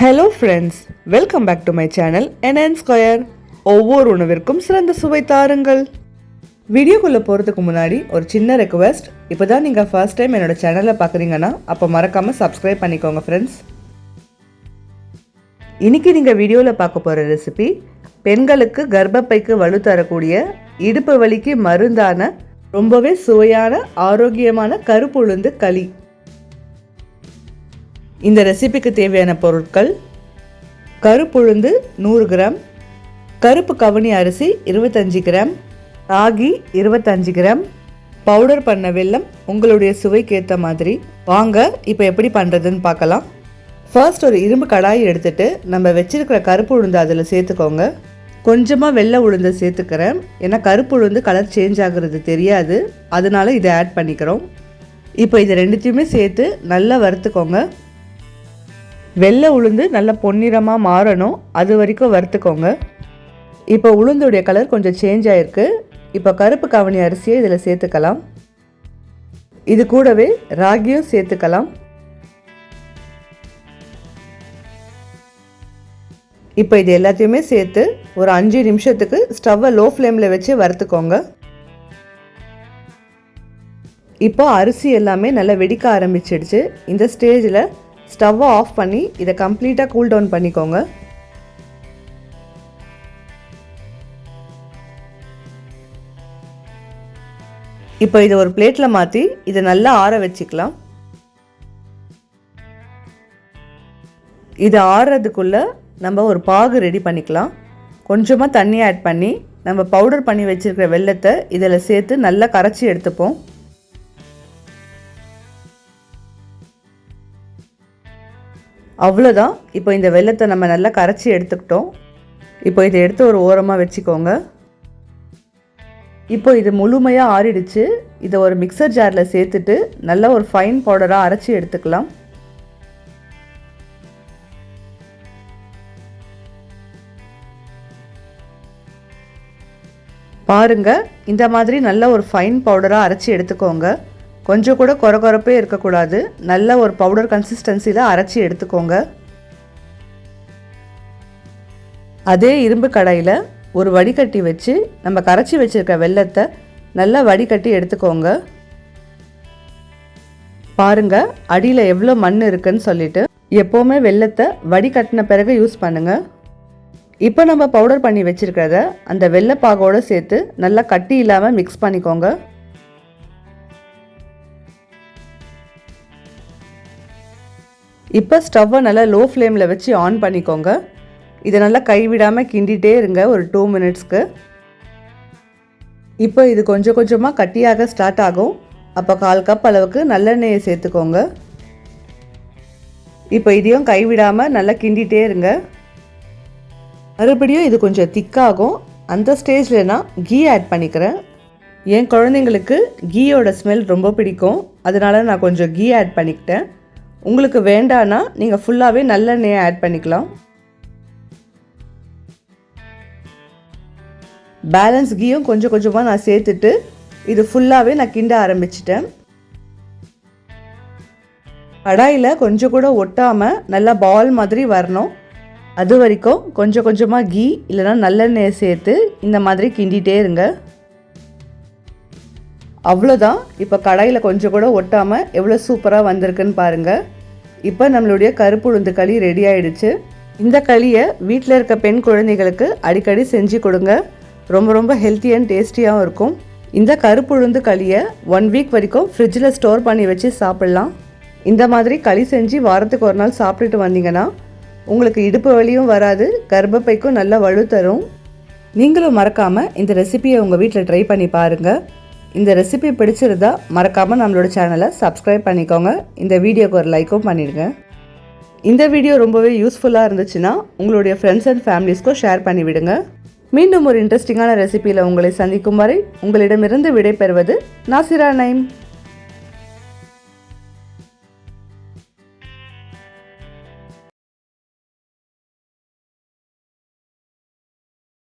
Hello friends welcome back to my channel N N square ஒவ்வொரு உணவிற்கும் சிறந்த சுவை தாருங்கள். வீடியோக்குள்ளே போகிறதுக்கு முன்னாடி ஒரு சின்ன ரெக்வெஸ்ட் இப்போ தான் நீங்கள் ஃபர்ஸ்ட் டைம் என்னோட சேனலை பார்க்குறீங்கன்னா அப்போ மறக்காமல் சப்ஸ்கிரைப் பண்ணிக்கோங்க ஃப்ரெண்ட்ஸ் இன்றைக்கி நீங்கள் வீடியோவில் பார்க்க போகிற ரெசிபி பெண்களுக்கு கர்ப்பப்பைக்கு வலு தரக்கூடிய இடுப்பு வலிக்கு மருந்தான ரொம்பவே சுவையான ஆரோக்கியமான கருப்புளுந்து களி. இந்த ரெசிபிக்கு தேவையான பொருட்கள் கருப்புளுந்து நூறு கிராம் கருப்பு கவனி அரிசி இருபத்தஞ்சி கிராம் ராகி இருபத்தஞ்சி கிராம் பவுடர் பண்ண வெல்லம் உங்களுடைய சுவைக்கு ஏற்ற மாதிரி. வாங்க இப்போ எப்படி பண்ணுறதுன்னு பார்க்கலாம். ஃபர்ஸ்ட் ஒரு இரும்பு கடாய் எடுத்துட்டு நம்ம வச்சிருக்கிற கருப்பு உளுந்து அதில் சேர்த்துக்கோங்க. கொஞ்சமாக வெள்ளை உளுந்து சேர்த்துக்கிறேன். ஏன்னா கருப்பு உளுந்து கலர் சேஞ்ச் ஆகுறது தெரியாது. அதனால இதை ஆட் பண்ணிக்கிறோம். இப்போ இது ரெண்டுத்தையுமே சேர்த்து நல்லா வறுத்துக்கோங்க. வெள்ளை உளுந்து நல்ல பொன்னிறமாக மாறணும். அது வரைக்கும் வறுத்துக்கோங்க. இப்போ உளுந்துடைய கலர் கொஞ்சம் சேஞ்ச் ஆகிருக்கு இப்போ கருப்பு கவனி அரிசியை இதில் சேர்த்துக்கலாம். இது கூடவே ராகியும் சேர்த்துக்கலாம். இப்போ இது எல்லாத்தையுமே சேர்த்து ஒரு அஞ்சு நிமிஷத்துக்கு ஸ்டவ்வை லோ ஃப்ளேமில் வச்சு வறுத்துக்கோங்க. இப்போ அரிசி எல்லாமே நல்லா வெடிக்க ஆரம்பிச்சிடுச்சு. இந்த ஸ்டேஜில் ஸ்டவ்வை ஆஃப் பண்ணி இதை கம்ப்ளீட்டாக கூல் டவுன் பண்ணிக்கோங்க. இப்போ இதை ஒரு பிளேட்டில் மாற்றி இதை நல்லா ஆற வச்சுக்கலாம். இது ஆறுறதுக்குள்ளே நம்ம ஒரு பாகு ரெடி பண்ணிக்கலாம். கொஞ்சமாக தண்ணி ஆட் பண்ணி நம்ம பவுடர் பண்ணி வச்சுருக்கிற வெள்ளத்தை இதில் சேர்த்து நல்லா கரைச்சி எடுத்துப்போம். அவ்வளோதான் இப்போ இந்த வெள்ளத்தை நம்ம நல்லா கரைச்சி எடுத்துக்கிட்டோம். இப்போ இதை எடுத்து ஒரு ஓரமாக வச்சுக்கோங்க. இப்போ இது முழுமையாக ஆறிடுச்சு. இதை ஒரு மிக்சர் ஜாரில் சேர்த்துட்டு நல்லா ஒரு ஃபைன் பவுடராக அரைச்சி எடுத்துக்கலாம். பாருங்கள் இந்த மாதிரி நல்ல ஒரு ஃபைன் பவுடராக அரைச்சி எடுத்துக்கோங்க. கொஞ்சம் கூட குறை இருக்கக்கூடாது. நல்ல ஒரு பவுடர் கன்சிஸ்டன்சியில் அரைச்சி எடுத்துக்கோங்க. அதே இரும்பு கடாயில் ஒரு வடிகட்டி வச்சு நம்ம கரைச்சி வச்சுருக்க வெள்ளத்தை நல்லா வடிகட்டி எடுத்துக்கோங்க. பாருங்க அடியில் எவ்வளோ மண் இருக்குன்னு சொல்லிட்டு எப்போவுமே வெள்ளத்தை வடிகட்டின பிறகு யூஸ் பண்ணுங்கள் இப்போ நம்ம பவுடர் பண்ணி வச்சுருக்கிறத அந்த வெள்ளைப்பாகோடு சேர்த்து நல்லா கட்டி இல்லாமல் மிக்ஸ் பண்ணிக்கோங்க. இப்போ ஸ்டவ்வை நல்லா லோ ஃப்ளேமில் வச்சு ஆன் பண்ணிக்கோங்க. இதை நல்லா கைவிடாமல் கிண்டிகிட்டே இருங்க ஒரு டூ மினிட்ஸ்க்கு இப்போ இது கொஞ்சம் கொஞ்சமாக கட்டியாக ஸ்டார்ட் ஆகும். அப்போ கால் கப் அளவுக்கு நல்லெண்ணெயை சேர்த்துக்கோங்க. இப்போ இதையும் கைவிடாமல் நல்லா கிண்டிகிட்டே இருங்க. மறுபடியும் இது கொஞ்சம் திக்காகும் அந்த ஸ்டேஜில் நான் கீ ஆட் பண்ணிக்கிறேன். என் குழந்தைங்களுக்கு கீயோட ஸ்மெல் ரொம்ப பிடிக்கும். அதனால் நான் கொஞ்சம் கீ ஆட் பண்ணிக்கிட்டேன். உங்களுக்கு வேண்டான்னா நீங்கள் ஃபுல்லாகவே நல்லெண்ணெயை ஆட் பண்ணிக்கலாம். பேலன்ஸ் கீயும் கொஞ்சம் கொஞ்சமாக நான் சேர்த்துட்டு இது ஃபுல்லாகவே நான் கிண்ட ஆரம்பிச்சிட்டேன். கடாயில் கொஞ்சம் கூட ஒட்டாமல் நல்லா பால் மாதிரி வரணும். அது வரைக்கும் கொஞ்சம் கொஞ்சமாக கீ இல்லைனா நல்லெண்ணெயை சேர்த்து இந்த மாதிரி கிண்டிகிட்டே இருங்க. அவ்வளோதான் இப்போ கடாயில் கொஞ்சம் கூட ஒட்டாமல் எவ்வளோ சூப்பராக வந்திருக்குன்னு பாருங்கள் இப்போ நம்மளுடைய கருப்பு உளுந்து களி ரெடி ஆயிடுச்சு. இந்த களியை வீட்டில் இருக்க பெண் குழந்தைகளுக்கு அடிக்கடி செஞ்சு கொடுங்க. ரொம்ப ரொம்ப ஹெல்த்தி அண்ட் டேஸ்டியாகவும் இருக்கும். இந்த கருப்பு உளுந்து களியை ஒன் வீக் வரைக்கும் ஃப்ரிட்ஜில் ஸ்டோர் பண்ணி வச்சு சாப்பிட்லாம். இந்த மாதிரி களி செஞ்சு வாரத்துக்கு ஒரு நாள் சாப்பிட்டுட்டு வந்தீங்கன்னா உங்களுக்கு இடுப்பு வலியும் வராது கர்ப்பப்பைக்கும் நல்ல வலு தரும். நீங்களும் மறக்காமல் இந்த ரெசிபியை உங்கள் வீட்டில் ட்ரை பண்ணி பாருங்கள் இந்த ரெசிபி பிடிச்சிருந்தா மறக்காமல் நம்மளோட சேனலை சப்ஸ்கிரைப் பண்ணிக்கோங்க. இந்த வீடியோக்கு ஒரு லைக்கும் பண்ணிடுங்க. இந்த வீடியோ ரொம்பவே யூஸ்ஃபுல்லாக இருந்துச்சுன்னா உங்களுடைய ஃப்ரெண்ட்ஸ் அண்ட் ஃபேமிலிஸ்க்கும் ஷேர் பண்ணி விடுங்க மீண்டும் ஒரு இன்ட்ரெஸ்டிங்கான ரெசிபியில் உங்களை சந்திக்கும் வரை உங்களிடமிருந்து விடைபெறுவது நாசிரா நைம்.